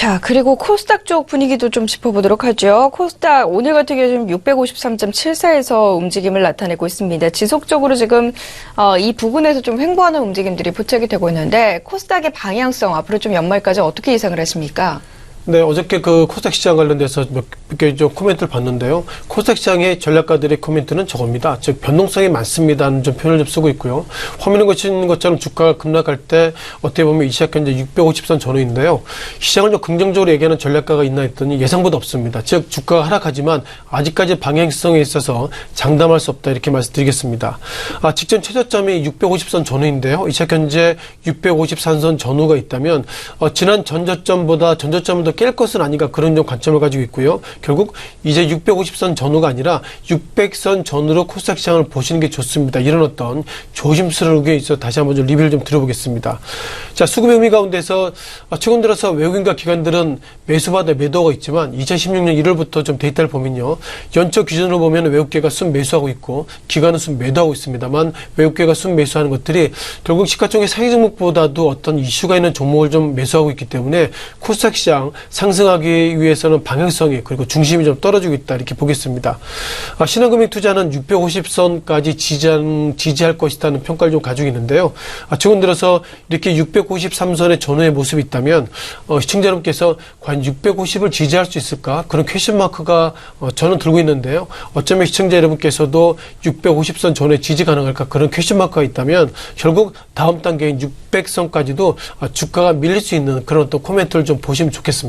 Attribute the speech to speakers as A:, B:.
A: 자, 그리고 코스닥 쪽 분위기도 좀 짚어보도록 하죠. 코스닥 오늘 같은 경우 지금 653.74에서 움직임을 나타내고 있습니다. 지속적으로 지금 어, 이 부분에서 좀 횡보하는 움직임들이 포착이 되고 있는데 코스닥의 방향성 앞으로 좀 연말까지 어떻게 예상을 하십니까?
B: 네, 어저께 그 코스닥 시장 관련돼서 몇개좀 코멘트를 봤는데요. 코스닥 시장의 전략가들의 코멘트는 저겁니다. 즉 변동성이 많습니다는 좀 표현을 좀 쓰고 있고요. 화면에 거친 것처럼 주가가 급락할 때 어떻게 보면 이 시각 현재 650선 전후인데요. 시장을 좀 긍정적으로 얘기하는 전략가가 있나 했더니 예상보다 없습니다. 즉 주가가 하락하지만 아직까지 방향성에 있어서 장담할 수 없다 이렇게 말씀드리겠습니다. 아, 직전 최저점이 650선 전후인데요. 이 시각 현재 653선 전후가 있다면 어, 지난 전저점보다 전저점을 더깰 것은 아닌가 그런 좀 관점을 가지고 있고요. 결국 이제 650선 전후가 아니라 600선 전후로 코스닥 시장을 보시는 게 좋습니다. 이런 어떤 조심스러우게 있어 다시 한번 좀 리뷰를 좀 드려보겠습니다. 자, 수급 의미 가운데서 어, 최근 들어서 외국인과 기관들은 매수받아 매도가 있지만 2016년 1월부터 좀 데이터를 보면요. 연초 기준으로 보면 외국계가 순 매수하고 있고 기관은 순 매도하고 있습니다만 외국계가 순 매수하는 것들이 결국 시가총액 상위 종목보다도 어떤 이슈가 있는 종목을 좀 매수하고 있기 때문에 코스닥 시장 상승하기 위해서는 방향성이 그리고 중심이 좀 떨어지고 있다 이렇게 보겠습니다. 아, 신한금융 투자는 650선까지 지지한, 지지할 것이다는 평가를 좀 가지고 있는데요. 아, 최근 들어서 이렇게 653선의 전후의 모습이 있다면 어, 시청자 여러분께서 과연 650을 지지할 수 있을까 그런 퀘션 마크가 어, 저는 들고 있는데요. 어쩌면 시청자 여러분께서도 650선 전후에 지지 가능할까 그런 퀘션 마크가 있다면 결국 다음 단계인 600선까지도 아, 주가가 밀릴 수 있는 그런 또 코멘트를 좀 보시면 좋겠습니다.